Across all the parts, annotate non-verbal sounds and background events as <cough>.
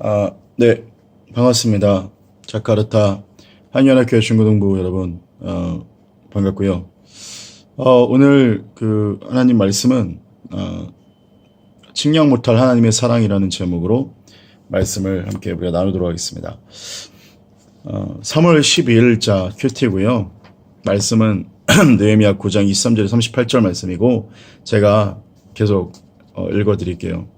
아, 네, 반갑습니다. 자카르타 한연합교회 중고등부 여러분, 어, 반갑고요. 어, 오늘 그 하나님 말씀은 어, 측량 못할 하나님의 사랑이라는 제목으로 말씀을 함께 우리가 나누도록 하겠습니다. 어, 3월 12일자 큐티고요. 말씀은 <clears throat> 느헤미야 9장 23절 38절 말씀이고 제가 계속 어, 읽어드릴게요.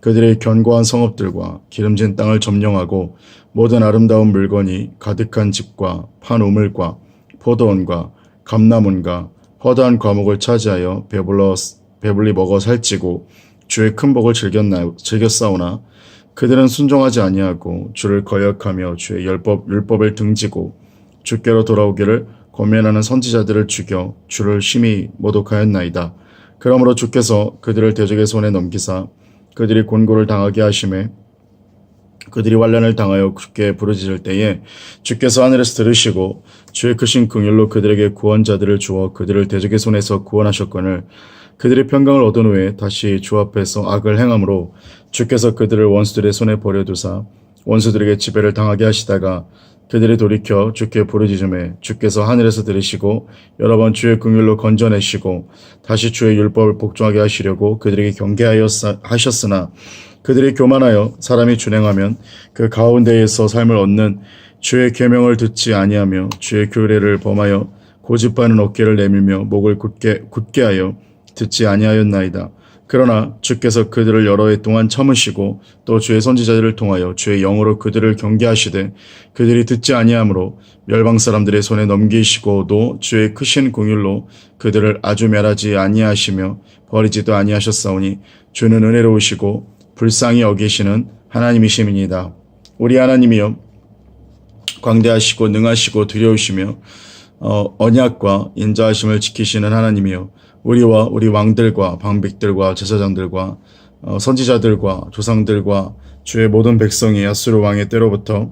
그들의 견고한 성읍들과 기름진 땅을 점령하고 모든 아름다운 물건이 가득한 집과 판 우물과 포도원과 감나문과 허다한 과목을 차지하여 배불러 배불리 먹어 살찌고 주의 큰 복을 즐겼나 즐겼사오나 그들은 순종하지 아니하고 주를 거역하며 주의 율법 율법을 등지고 주께로 돌아오기를 권면하는 선지자들을 죽여 주를 심히 모독하였나이다. 그러므로 주께서 그들을 대적의 손에 넘기사 그들이 곤고를 당하게 하심에 그들이 환란을 당하여 주께 부르짖을 때에 주께서 하늘에서 들으시고 주의 크신 긍휼로 그들에게 구원자들을 주어 그들을 대적의 손에서 구원하셨거늘 그들이 평강을 얻은 후에 다시 주 앞에서 악을 행함으로 주께서 그들을 원수들의 손에 버려두사 원수들에게 지배를 당하게 하시다가 그들이 돌이켜 주께 부르짖음에 주께서 하늘에서 들으시고 여러 번 주의 긍휼로 건져내시고 다시 주의 율법을 복종하게 하시려고 그들에게 경계하여 하셨으나 그들이 교만하여 사람이 준행하면 그 가운데에서 삶을 얻는 주의 계명을 듣지 아니하며 주의 규례를 범하여 고집하는 어깨를 내밀며 목을 굳게 굳게 하여 듣지 아니하였나이다. 그러나 주께서 그들을 여러 해 동안 참으시고 또 주의 선지자들을 통하여 주의 영으로 그들을 경계하시되 그들이 듣지 아니하므로 멸방 사람들의 손에 넘기시고도 주의 크신 공율로 그들을 아주 멸하지 아니하시며 버리지도 아니하셨사오니 주는 은혜로우시고 불쌍히 여기시는 하나님이심이니다. 우리 하나님이여 광대하시고 능하시고 두려우시며 어, 언약과 인자하심을 지키시는 하나님이여 우리와 우리 왕들과 방백들과 제사장들과 어, 선지자들과 조상들과 주의 모든 백성이 야스루 왕의 때로부터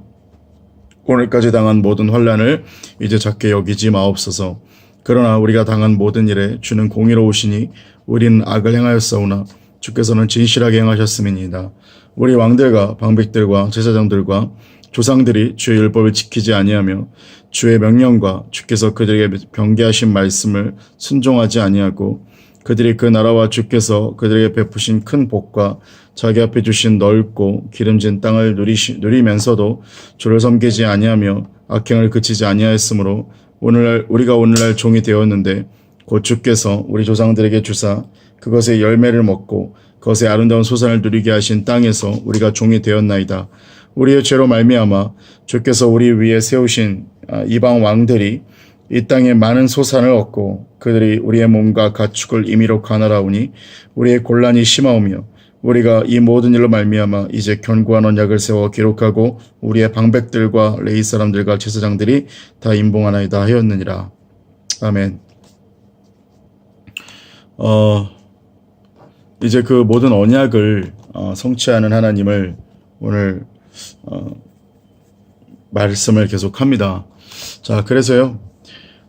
오늘까지 당한 모든 환란을 이제 작게 여기지 마옵소서. 그러나 우리가 당한 모든 일에 주는 공의로우시니 우리는 악을 행하였사오나 주께서는 진실하게 행하셨음이니이다. 우리 왕들과 방백들과 제사장들과 조상들이 주의 율법을 지키지 아니하며 주의 명령과 주께서 그들에게 경계하신 말씀을 순종하지 아니하고 그들이 그 나라와 주께서 그들에게 베푸신 큰 복과 자기 앞에 주신 넓고 기름진 땅을 누리시, 누리면서도 주를 섬기지 아니하며 악행을 그치지 아니하였으므로 오늘날 우리가 오늘날 종이 되었는데 곧 주께서 우리 조상들에게 주사 그것의 열매를 먹고 그것의 아름다운 소산을 누리게 하신 땅에서 우리가 종이 되었나이다. 우리의 죄로 말미암아 주께서 우리 위에 세우신 아, 이방 왕들이 이 땅에 많은 소산을 얻고 그들이 우리의 몸과 가축을 임의로 가나라오니 우리의 곤란이 심하오며 우리가 이 모든 일로 말미암아 이제 견고한 언약을 세워 기록하고 우리의 방백들과 레이 사람들과 제사장들이 다 임봉하나이다 하였느니라. 아멘. 어, 이제 그 모든 언약을 어, 성취하는 하나님을 오늘 어, 말씀을 계속합니다. 자, 그래서요.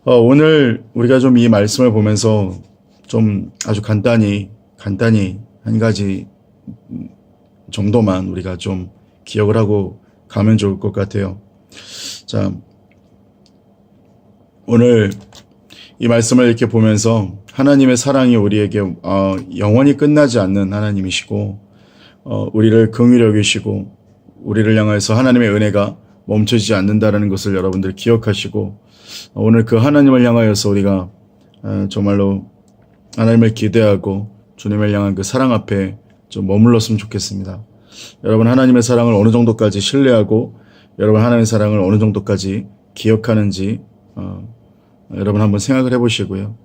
어, 오늘 우리가 좀 이 말씀을 보면서 좀 아주 간단히 간단히 한 가지 정도만 우리가 좀 기억을 하고 가면 좋을 것 같아요. 자, 오늘 이 말씀을 이렇게 보면서 하나님의 사랑이 우리에게 어, 영원히 끝나지 않는 하나님이시고 어, 우리를 긍휼히 여기시고 우리를 향해서 하나님의 은혜가 멈춰지지 않는다라는 것을 여러분들 기억하시고 어, 오늘 그 하나님을 향하여서 우리가 어, 정말로 하나님을 기대하고 주님을 향한 그 사랑 앞에 좀 머물렀으면 좋겠습니다. 여러분 하나님의 사랑을 어느 정도까지 신뢰하고 여러분 하나님의 사랑을 어느 정도까지 기억하는지 어, 여러분 한번 생각을 해보시고요.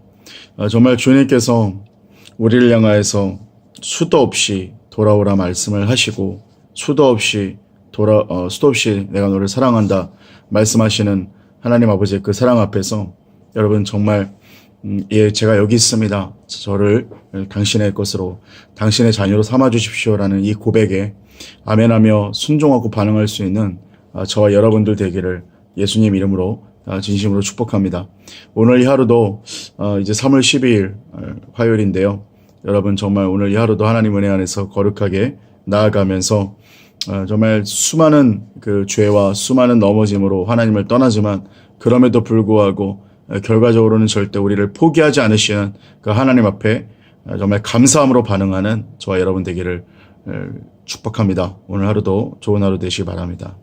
어, 정말 주님께서 우리를 향하여서 수도 없이 돌아오라 말씀을 하시고 수도 없이 돌아 어, 수도 없이 내가 너를 사랑한다 말씀하시는 하나님 아버지의 그 사랑 앞에서 여러분 정말 음, 예, 제가 여기 있습니다. 저를 당신의 것으로 당신의 자녀로 삼아 주십시오라는 이 고백에 아멘하며 순종하고 반응할 수 있는 아, 저와 여러분들 되기를 예수님 이름으로 아, 진심으로 축복합니다. 오늘 이 하루도 어, 이제 3월 12일 어, 화요일인데요. 여러분 정말 오늘 이 하루도 하나님 은혜 안에서 거룩하게 나아가면서 어, 정말 수많은 그 죄와 수많은 넘어짐으로 하나님을 떠나지만 그럼에도 불구하고 어, 결과적으로는 절대 우리를 포기하지 않으시는 그 하나님 앞에 어, 정말 감사함으로 반응하는 저와 여러분 되기를 어, 축복합니다. 오늘 하루도 좋은 하루 되시기 바랍니다.